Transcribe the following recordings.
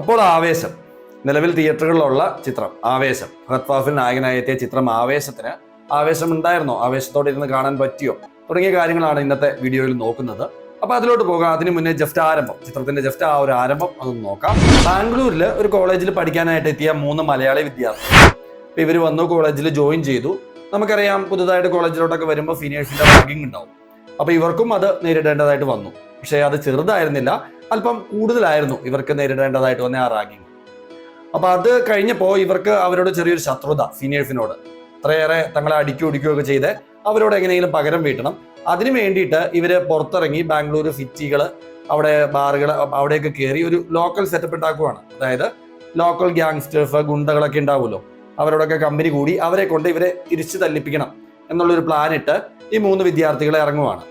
അപ്പോൾ ആവേശം. നിലവിൽ തിയേറ്ററുകളിലുള്ള ചിത്രം ആവേശം. ഫാസിൽ നായകനായി എത്തിയ ചിത്രം ആവേശത്തിന് ആവേശം ഉണ്ടായിരുന്നോ ആവേശത്തോടെ ഇരുന്ന് കാണാൻ പറ്റിയോ? തുടങ്ങിയ കാര്യങ്ങളാണ് ഇന്നത്തെ വീഡിയോയിൽ നോക്കുന്നത്. അപ്പൊ അതിലോട്ട് പോകാം. അതിന് മുന്നേ ജസ്റ്റ് ആരംഭം. ചിത്രത്തിന്റെ ജസ്റ്റ് ആ ഒരു ആരംഭം അതൊന്ന് നോക്കാം. ബാംഗ്ലൂരിൽ ഒരു കോളേജിൽ പഠിക്കാനായിട്ട് എത്തിയ മൂന്ന് മലയാളി വിദ്യാർത്ഥി ഇപ്പൊ ഇവർ വന്നു കോളേജിൽ ജോയിൻ ചെയ്തു. നമുക്കറിയാം പുതുതായിട്ട് കോളേജിലോട്ടൊക്കെ വരുമ്പോൾ സീനിയേഴ്സിന്റെ റാങ്കിങ് ഉണ്ടാവും. അപ്പൊ ഇവർക്കും അത് നേരിടേണ്ടതായിട്ട് വന്നു. പക്ഷേ അത് ചെറുതായിരുന്നില്ല അല്പം കൂടുതലായിരുന്നു ഇവർക്ക് നേരിടേണ്ടതായിട്ട് വന്ന ആ റാങ്കിങ് അപ്പൊ അത് കഴിഞ്ഞപ്പോൾ ഇവർക്ക് അവരോട് ചെറിയൊരു ശത്രുത സീനിയേഴ്സിനോട്. അത്രയേറെ തങ്ങളെ അടിക്കുകയോ ഒടിക്കുകയൊക്കെ ചെയ്ത് അവരോട് എങ്ങനെയെങ്കിലും പകരം വീട്ടണം. അതിനു വേണ്ടിയിട്ട് ഇവർ പുറത്തിറങ്ങി ബാംഗ്ലൂർ സിറ്റികൾ അവിടെ ബാറുകൾ അവിടെയൊക്കെ കയറി ഒരു ലോക്കൽ സെറ്റപ്പ് ഉണ്ടാക്കുവാണ്. അതായത് ലോക്കൽ ഗ്യാങ്സ്റ്റേഴ്സ് ഗുണ്ടകളൊക്കെ ഉണ്ടാവുമല്ലോ. അവരോടൊക്കെ കമ്പനി കൂടി അവരെ കൊണ്ട് ഇവരെ തിരിച്ചു തല്ലിപ്പിക്കണം. എന്നുള്ളൊരു പ്ലാൻ ഇട്ട് ഈ മൂന്ന് വിദ്യാർത്ഥികളെ ഇറങ്ങുവാണ്.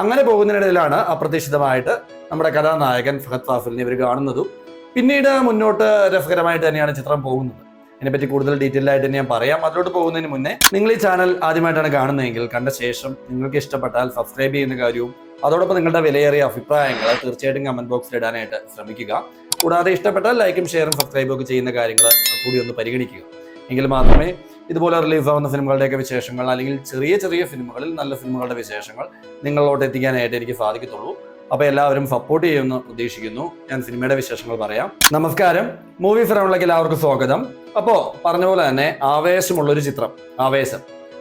അങ്ങനെ പോകുന്നതിനിടയിലാണ് അപ്രതീക്ഷിതമായിട്ട് നമ്മുടെ കഥാനായകൻ ഫഹദ് ഫാസിലിനെ ഇവർ കാണുന്നതും പിന്നീട് മുന്നോട്ട് രസകരമായിട്ട് തന്നെയാണ് ചിത്രം പോകുന്നത്. ഇതിനെപ്പറ്റി കൂടുതൽ ഡീറ്റെയിൽ ആയിട്ട് ഞാൻ പറയാം. അതിലോട്ട് പോകുന്നതിന് മുന്നേ നിങ്ങൾ ഈ ചാനൽ ആദ്യമായിട്ടാണ് കാണുന്നതെങ്കിൽ കണ്ട ശേഷം നിങ്ങൾക്ക് ഇഷ്ടപ്പെട്ടാൽ സബ്സ്ക്രൈബ് ചെയ്യുന്ന കാര്യവും അതോടൊപ്പം നിങ്ങളുടെ വിലയേറിയ അഭിപ്രായങ്ങൾ തീർച്ചയായിട്ടും കമന്റ് ബോക്സിൽ ഇടാനായിട്ട് ശ്രമിക്കുക. കൂടാതെ ഇഷ്ടപ്പെട്ടാൽ ലൈക്കും ഷെയറും സബ്സ്ക്രൈബും ഒക്കെ ചെയ്യുന്ന കാര്യങ്ങൾ കൂടി ഒന്ന് പരിഗണിക്കുക. എങ്കിൽ മാത്രമേ ഇതുപോലെ റിലീസാവുന്ന സിനിമകളുടെയൊക്കെ വിശേഷങ്ങൾ അല്ലെങ്കിൽ ചെറിയ ചെറിയ സിനിമകളിൽ നല്ല സിനിമകളുടെ വിശേഷങ്ങൾ നിങ്ങളോട്ട് എത്തിക്കാനായിട്ട് എനിക്ക് സാധിക്കത്തുള്ളൂ. അപ്പൊ എല്ലാവരും സപ്പോർട്ട് ചെയ്യുമെന്ന് പ്രതീക്ഷിക്കുന്നു. ഞാൻ സിനിമയുടെ വിശേഷങ്ങൾ പറയാം. നമസ്കാരം. മൂവി ഫിറമിലേക്ക് എല്ലാവർക്കും സ്വാഗതം. അപ്പോ പറഞ്ഞ പോലെ തന്നെ ആവേശമുള്ളൊരു ചിത്രം ആവേശം.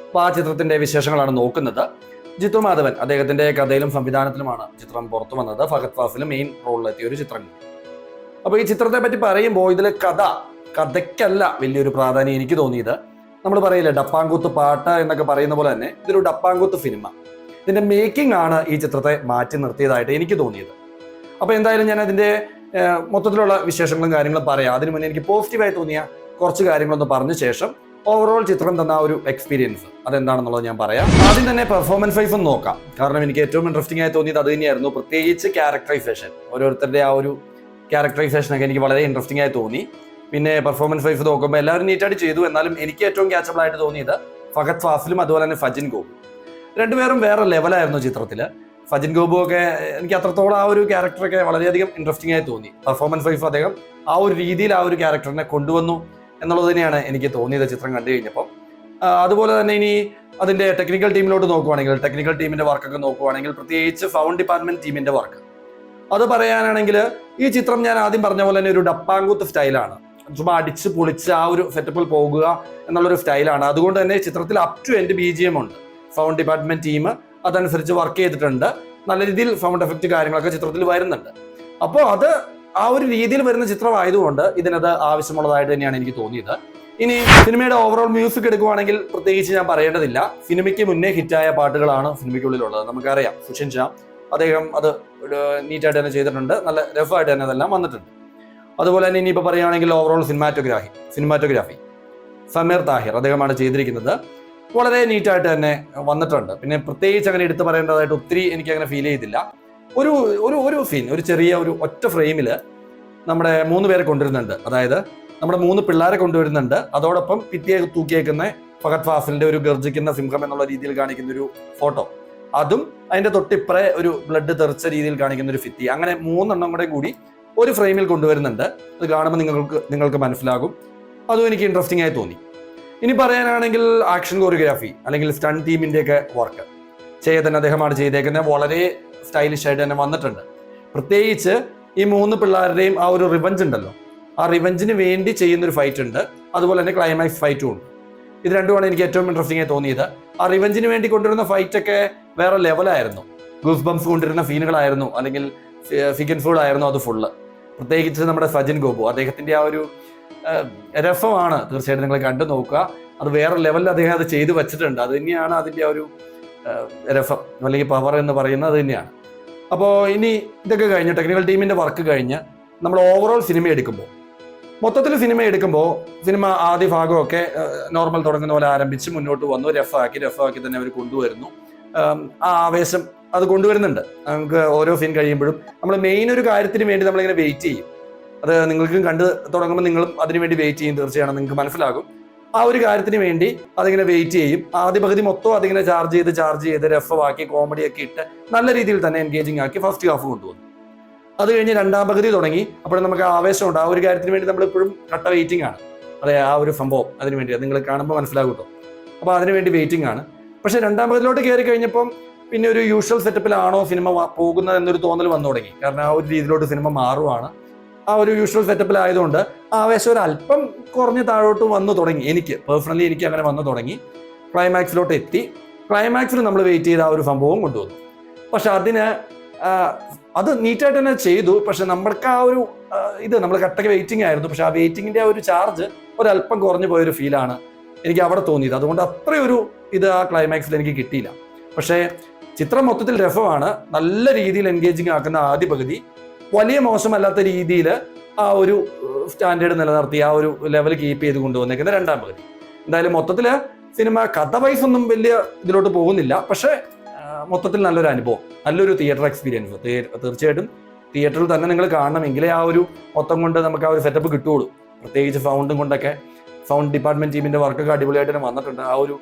അപ്പൊ ആ ചിത്രത്തിന്റെ വിശേഷങ്ങളാണ് നോക്കുന്നത്. ജിത്തു മാധവൻ അദ്ദേഹത്തിന്റെ കഥയിലും സംവിധാനത്തിലുമാണ് ചിത്രം പുറത്തു വന്നത്. ഫഹദ് ഫാസിൽ മെയിൻ റോളിലെത്തിയ ഒരു ചിത്രം. അപ്പൊ ഈ ചിത്രത്തെ പറ്റി പറയുമ്പോൾ ഇതിലെ കഥ കഥയ്ക്കല്ല വലിയൊരു പ്രാധാന്യം എനിക്ക് തോന്നിയത്. നമ്മൾ പറയില്ല ഡപ്പാങ്കൂത്ത് പാട്ട് എന്നൊക്കെ പറയുന്ന പോലെ തന്നെ ഇതൊരു ഡപ്പാങ്കൂത്ത് സിനിമ ഇതിന്റെ മേക്കിംഗ് ആണ് ഈ ചിത്രത്തെ മാറ്റി നിർത്തിയതായിട്ട് എനിക്ക് തോന്നിയത്. അപ്പോൾ എന്തായാലും ഞാൻ അതിന്റെ മൊത്തത്തിലുള്ള വിശേഷങ്ങളും കാര്യങ്ങളും പറയാം. അതിനു മുന്നേ എനിക്ക് പോസിറ്റീവായി തോന്നിയ കുറച്ച് കാര്യങ്ങളൊന്ന് പറഞ്ഞ ശേഷം ഓവറോൾ ചിത്രം തന്ന ഒരു എക്സ്പീരിയൻസ് അതെന്താണെന്നുള്ളത് ഞാൻ പറയാം. ആദ്യം തന്നെ പെർഫോമൻസ് വൈസ് ഒന്ന് നോക്കാം. കാരണം എനിക്ക് ഏറ്റവും ഇൻട്രസ്റ്റിംഗ് ആയി തോന്നിയത് അത് തന്നെയായിരുന്നു. പ്രത്യേകിച്ച് ക്യാരക്ടറൈസേഷൻ ഓരോരുത്തരുടെ ആ ഒരു ക്യാരക്ടറൈസേഷൻ ഒക്കെ എനിക്ക് വളരെ ഇൻട്രസ്റ്റിംഗ് ആയി തോന്നി. പിന്നെ പെർഫോമൻസ് വൈസ് നോക്കുമ്പോൾ എല്ലാവരും നീറ്റായിട്ട് ചെയ്തു. എന്നാലും എനിക്ക് ഏറ്റവും ക്യാച്ചബിൾ ആയിട്ട് തോന്നിയത് ഫഹദ് ഫാസിലും അതുപോലെ തന്നെ ഫജിൻ ഗോപു. രണ്ടുപേരും വേറെ ലെവലായിരുന്നു ചിത്രത്തിൽ ഫജിൻ ഗോപു ഒക്കെ എനിക്ക് അത്രത്തോളം ആ ഒരു ക്യാരക്ടറൊക്കെ വളരെയധികം ഇൻട്രസ്റ്റിംഗ് ആയി തോന്നി. പെർഫോമൻസ് വൈസ് അദ്ദേഹം ആ ഒരു രീതിയിൽ ആ ഒരു ക്യാരക്ടറിനെ കൊണ്ടുവന്നു എന്നുള്ളത് തന്നെയാണ് എനിക്ക് തോന്നിയത് ചിത്രം കണ്ടു കഴിഞ്ഞപ്പോൾ അതുപോലെ തന്നെ ഇനി അതിന്റെ ടെക്നിക്കൽ ടീമിലോട്ട് നോക്കുവാണെങ്കിൽ ടെക്നിക്കൽ ടീമിന്റെ വർക്കൊക്കെ നോക്കുവാണെങ്കിൽ പ്രത്യേകിച്ച് ഫൗണ്ട് ഡിപ്പാർട്ട്മെന്റ് ടീമിന്റെ വർക്ക് അത് പറയാനാണെങ്കിൽ ഈ ചിത്രം ഞാൻ ആദ്യം പറഞ്ഞ പോലെ തന്നെ ഒരു ഡപ്പാങ്കൂത്ത് സ്റ്റൈലാണ് ചുമ്മാ അടിച്ച് പൊളിച്ച് ആ ഒരു സെറ്റപ്പിൽ പോകുക എന്നുള്ളൊരു സ്റ്റൈലാണ് അതുകൊണ്ട് തന്നെ ചിത്രത്തിൽ അപ് ടു എന്റെ ബി ജി എം ഉണ്ട്. സൗണ്ട് ഡിപ്പാർട്ട്മെന്റ് ടീം അതനുസരിച്ച് വർക്ക് ചെയ്തിട്ടുണ്ട്. നല്ല രീതിയിൽ സൗണ്ട് എഫക്റ്റ് കാര്യങ്ങളൊക്കെ ചിത്രത്തിൽ വരുന്നുണ്ട്. അപ്പോൾ അത് ആ ഒരു രീതിയിൽ വരുന്ന ചിത്രമായതുകൊണ്ട് ഇതിനത് ആവശ്യമുള്ളതായിട്ട് തന്നെയാണ് എനിക്ക് തോന്നിയത്. ഇനി സിനിമയുടെ ഓവറോൾ മ്യൂസിക് എടുക്കുവാണെങ്കിൽ പ്രത്യേകിച്ച് ഞാൻ പറയേണ്ടതില്ല. സിനിമയ്ക്ക് മുന്നേ ഹിറ്റായ പാട്ടുകളാണ് സിനിമയ്ക്കുള്ളിലുള്ളത്. നമുക്കറിയാം. സുഷിൻ ഷാ അദ്ദേഹം അത് നീറ്റായിട്ട് തന്നെ ചെയ്തിട്ടുണ്ട്. നല്ല രഫായിട്ട് തന്നെ അതെല്ലാം വന്നിട്ടുണ്ട്. അതുപോലെ തന്നെ ഇനിയിപ്പോൾ പറയുകയാണെങ്കിൽ overall cinematography cinematography Sameer Thahir അദ്ദേഹമാണ് ചെയ്തിരിക്കുന്നത്. വളരെ നീറ്റായിട്ട് തന്നെ വന്നിട്ടുണ്ട്. പിന്നെ പ്രത്യേകിച്ച് അങ്ങനെ എടുത്തു പറയേണ്ടതായിട്ട് ഒത്തിരി എനിക്ക് അങ്ങനെ ഫീൽ ചെയ്തില്ല. ഒരു ഒരു ഒരു സീൻ ഒരു ചെറിയ ഒരു ഒറ്റ ഫ്രെയിമിൽ നമ്മുടെ മൂന്ന് പേരെ കൊണ്ടുവരുന്നുണ്ട്. അതായത് നമ്മുടെ മൂന്ന് പിള്ളേരെ കൊണ്ടുവരുന്നുണ്ട്. അതോടൊപ്പം പിറ്റിയെ തൂക്കിയേക്കുന്ന ഫഹദ് ഫാസിലിന്റെ ഒരു ഗർജിക്കുന്ന സിംഹം എന്നുള്ള രീതിയിൽ കാണിക്കുന്ന ഒരു ഫോട്ടോ. അതും അതിന്റെ തൊട്ടിപ്പറേ ഒരു ബ്ലഡ് തെറിച്ച രീതിയിൽ കാണിക്കുന്ന ഒരു ഫിത്തി അങ്ങനെ മൂന്നെണ്ണം കൂടെ കൂടി ഒരു ഫ്രെയിമിൽ കൊണ്ടുവരുന്നുണ്ട്. അത് കാണുമ്പോൾ നിങ്ങൾക്ക് നിങ്ങൾക്ക് മനസ്സിലാകും. അതും എനിക്ക് ഇൻട്രസ്റ്റിംഗ് ആയി തോന്നി. ഇനി പറയാനാണെങ്കിൽ ആക്ഷൻ കോറിയോഗ്രാഫി അല്ലെങ്കിൽ സ്റ്റൺ ടീമിന്റെ ഒക്കെ വർക്ക് ചേതൻ അദ്ദേഹമാണ് ചെയ്തേക്കുന്നത്. വളരെ സ്റ്റൈലിഷ് ആയിട്ട് തന്നെ വന്നിട്ടുണ്ട്. പ്രത്യേകിച്ച് ഈ മൂന്ന് പിള്ളേരുടെയും ആ ഒരു റിവഞ്ച് ഉണ്ടല്ലോ. ആ റിവഞ്ചിന് വേണ്ടി ചെയ്യുന്നൊരു ഫൈറ്റ് ഉണ്ട്. അതുപോലെ തന്നെ ക്ലൈമാക്സ് ഫൈറ്റും ഉണ്ട്. ഇത് രണ്ടുമാണ് എനിക്ക് ഏറ്റവും ഇൻട്രസ്റ്റിംഗ് ആയി തോന്നിയത്. ആ റിവഞ്ചിന് വേണ്ടി കൊണ്ടുവരുന്ന ഫൈറ്റ് ഒക്കെ വേറെ ലെവലായിരുന്നു ഗൂസ് ബംസ് കൊണ്ടുവരുന്ന ഫീനുകളായിരുന്നു അല്ലെങ്കിൽ ഫിഗൻ ഫുഡ് ആയിരുന്നു അത് ഫുള്ള് പ്രത്യേകിച്ച് നമ്മുടെ സജിൻ ഗോപു അദ്ദേഹത്തിന്റെ ആ ഒരു രസമാണ് തീർച്ചയായിട്ടും നിങ്ങൾ കണ്ടു നോക്കുക. അത് വേറെ ലെവലിൽ അദ്ദേഹം അത് ചെയ്തു വെച്ചിട്ടുണ്ട്. അത് തന്നെയാണ് അതിന്റെ ആ ഒരു രസം അല്ലെങ്കിൽ പവർ എന്ന് പറയുന്നത് അത് തന്നെയാണ്. അപ്പോൾ ഇനി ഇതൊക്കെ കഴിഞ്ഞ് ടെക്നിക്കൽ ടീമിന്റെ വർക്ക് കഴിഞ്ഞ് നമ്മൾ ഓവറോൾ സിനിമ എടുക്കുമ്പോൾ മൊത്തത്തിൽ സിനിമ എടുക്കുമ്പോൾ സിനിമ ആദ്യ ഭാഗമൊക്കെ നോർമൽ തുടങ്ങുന്ന പോലെ ആരംഭിച്ച് മുന്നോട്ട് വന്നു രഫാക്കി രഫാക്കി തന്നെ അവർ കൊണ്ടുവരുന്നു. ആ ആവേശം അത് കൊണ്ടുവരുന്നുണ്ട്. നമുക്ക് ഓരോ ഫീൻ കഴിയുമ്പോഴും. നമ്മൾ മെയിൻ ഒരു കാര്യത്തിന് വേണ്ടി നമ്മളിങ്ങനെ വെയിറ്റ് ചെയ്യും. അത് നിങ്ങൾക്കും കണ്ട് തുടങ്ങുമ്പോൾ നിങ്ങളും അതിനു വേണ്ടി വെയിറ്റ് ചെയ്യും തീർച്ചയാണ് നിങ്ങൾക്ക് മനസ്സിലാകും. ആ ഒരു കാര്യത്തിന് വേണ്ടി അതിങ്ങനെ വെയിറ്റ് ചെയ്യും. ആദ്യ പകുതി മൊത്തം അതിങ്ങനെ ചാർജ് ചെയ്ത് ചാർജ് ചെയ്ത് രഫമാക്കി കോമഡി ഒക്കെ ഇട്ട് നല്ല രീതിയിൽ തന്നെ എൻഗേജിങ് ആക്കി ഫസ്റ്റ് ഹാഫ് കൊണ്ടുവന്നു. അത് കഴിഞ്ഞ് രണ്ടാം പകുതി തുടങ്ങി. അപ്പോൾ നമുക്ക് ആവേശമുണ്ട് ആ ഒരു കാര്യത്തിന് വേണ്ടി നമ്മൾ ഇപ്പോഴും കട്ട വെയിറ്റിംഗ് ആണ്. അതെ ആ ഒരു സംഭവം അതിന് വേണ്ടി. നിങ്ങൾ കാണുമ്പോൾ മനസ്സിലാകും കേട്ടോ അപ്പോൾ അതിന് വേണ്ടി വെയിറ്റിംഗ് ആണ്. പക്ഷേ രണ്ടാം പകുതിയിലോട്ട് കയറി കഴിഞ്ഞപ്പം പിന്നെ ഒരു യൂഷ്വൽ സെറ്റപ്പിലാണോ സിനിമ പോകുന്നത് എന്നൊരു തോന്നൽ വന്നു തുടങ്ങി. കാരണം ആ ഒരു രീതിയിലോട്ട് സിനിമ മാറുവാണ്. ആ ഒരു യൂഷ്വൽ സെറ്റപ്പിലായതുകൊണ്ട് ആവേശം ഒരു അല്പം കുറഞ്ഞ് താഴോട്ട് വന്നു തുടങ്ങി. എനിക്ക് പേഴ്സണലി എനിക്ക് അങ്ങനെ വന്നു തുടങ്ങി. ക്ലൈമാക്സിലോട്ട് എത്തി. ക്ലൈമാക്സിൽ നമ്മൾ വെയിറ്റ് ചെയ്ത ആ ഒരു സംഭവം കൊണ്ടുവന്നു. പക്ഷെ അതിന് അത് നീറ്റായിട്ട് തന്നെ ചെയ്തു. പക്ഷെ നമ്മൾക്ക് ആ ഒരു ഇത് നമ്മൾ കട്ടക്ക് വെയിറ്റിംഗ് ആയിരുന്നു. പക്ഷെ ആ വെയിറ്റിങ്ങിന്റെ ആ ഒരു ചാർജ് ഒരല്പം കുറഞ്ഞു പോയൊരു ഫീലാണ് എനിക്ക് അവിടെ തോന്നിയത്. അതുകൊണ്ട് അത്രയൊരു ഇത് ആ ക്ലൈമാക്സിൽ എനിക്ക് കിട്ടിയില്ല. പക്ഷേ ചിത്രം മൊത്തത്തിൽ രസമാണ്. നല്ല രീതിയിൽ എൻഗേജിങ് ആക്കുന്ന ആദ്യ പകുതി. വലിയ മോശമല്ലാത്ത രീതിയിൽ ആ ഒരു സ്റ്റാൻഡേർഡ് നിലനിർത്തി ആ ഒരു ലെവൽ കീപ്പ് ചെയ്ത് കൊണ്ടുവന്നേക്കുന്ന രണ്ടാം പകുതി. എന്തായാലും മൊത്തത്തിൽ സിനിമ കഥ വൈസ് ഒന്നും വലിയ ഇതിലോട്ട് പോകുന്നില്ല. പക്ഷേ മൊത്തത്തിൽ നല്ലൊരു അനുഭവം. നല്ലൊരു തിയേറ്റർ എക്സ്പീരിയൻസ് തീർച്ചയായിട്ടും തിയേറ്ററിൽ തന്നെ നിങ്ങൾ കാണണമെങ്കിലേ ആ ഒരു മൊത്തം കൊണ്ട് നമുക്ക് ആ ഒരു സെറ്റപ്പ് കിട്ടുകയുള്ളൂ. പ്രത്യേകിച്ച് സൗണ്ടും കൊണ്ടൊക്കെ സൗണ്ട് ഡിപ്പാർട്ട്മെന്റ് ടീമിന്റെ വർക്കൊക്കെ അടിപൊളിയായിട്ട് വന്നിട്ടുണ്ട്. ആ ഒരു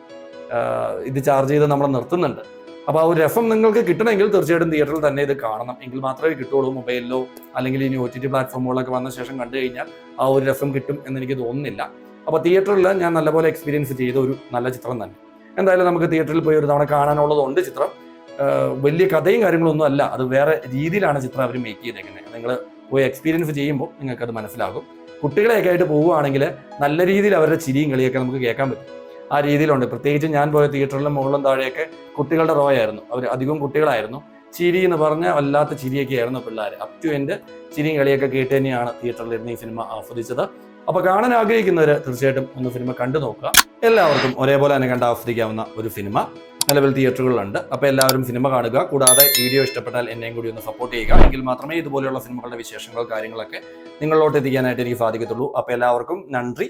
ഇത് ചാർജ് ചെയ്ത് നമ്മൾ നിർത്തുന്നുണ്ട്. അപ്പോൾ ആ ഒരു രസം നിങ്ങൾക്ക് കിട്ടണമെങ്കിൽ തീർച്ചയായിട്ടും തിയേറ്ററിൽ തന്നെ ഇത് കാണണം. എങ്കിൽ മാത്രമേ കിട്ടുള്ളൂ മൊബൈലിലോ അല്ലെങ്കിൽ ഇനി ഒ ടി ടി പ്ലാറ്റ്ഫോമുകളൊക്കെ വന്ന ശേഷം കണ്ടു കഴിഞ്ഞാൽ ആ ഒരു രസം കിട്ടും എന്ന് എനിക്ക് തോന്നുന്നില്ല. അപ്പോൾ തിയേറ്ററിൽ ഞാൻ നല്ലപോലെ എക്സ്പീരിയൻസ് ചെയ്ത ഒരു നല്ല ചിത്രം തന്നെ. എന്തായാലും നമുക്ക് തിയേറ്ററിൽ പോയി ഒരു തവണ കാണാനുള്ളതുണ്ട് ചിത്രം. വലിയ കഥയും കാര്യങ്ങളൊന്നും അല്ല. അത് വേറെ രീതിയിലാണ് ചിത്രം അവർ മേക്ക് ചെയ്തേക്കുന്നത്. നിങ്ങൾ പോയി എക്സ്പീരിയൻസ് ചെയ്യുമ്പോൾ നിങ്ങൾക്ക് അത് മനസ്സിലാകും. കുട്ടികളെയൊക്കെ ആയിട്ട് പോവുകയാണെങ്കിൽ നല്ല രീതിയിൽ അവരുടെ ചിരിയും കളിയൊക്കെ നമുക്ക് കേൾക്കാൻ പറ്റും. ആ രീതിയിലുണ്ട്. പ്രത്യേകിച്ച് ഞാൻ പോയ തിയേറ്ററിലും മുകളിലും താഴെയൊക്കെ കുട്ടികളുടെ റോ ആയിരുന്നു. അവർ അധികം കുട്ടികളായിരുന്നു. ചിരി എന്ന് പറഞ്ഞ വല്ലാത്ത ചിരിയൊക്കെ ആയിരുന്നു പിള്ളേർ അപ് ടു എന്റെ ചിരിയും കളിയൊക്കെ കേട്ട് തന്നെയാണ് തിയേറ്ററിൽ ഇരുന്ന് ഈ സിനിമ ആസ്വദിച്ചത്. അപ്പൊ കാണാൻ ആഗ്രഹിക്കുന്നവർ തീർച്ചയായിട്ടും ഒന്ന് സിനിമ കണ്ടു നോക്കുക. എല്ലാവർക്കും ഒരേപോലെ തന്നെ കണ്ട് ആസ്വദിക്കാവുന്ന ഒരു സിനിമ നിലവിൽ തിയേറ്ററുകളിലുണ്ട്. അപ്പോൾ എല്ലാവരും സിനിമ കാണുക. കൂടാതെ വീഡിയോ ഇഷ്ടപ്പെട്ടാൽ എന്നെയും കൂടി ഒന്ന് സപ്പോർട്ട് ചെയ്യുക. എങ്കിൽ മാത്രമേ ഇതുപോലെയുള്ള സിനിമകളുടെ വിശേഷങ്ങൾ കാര്യങ്ങളൊക്കെ നിങ്ങളിലോട്ട് എത്തിക്കാനായിട്ട് എനിക്ക് സാധിക്കത്തുള്ളൂ. അപ്പോൾ എല്ലാവർക്കും നന്ദി.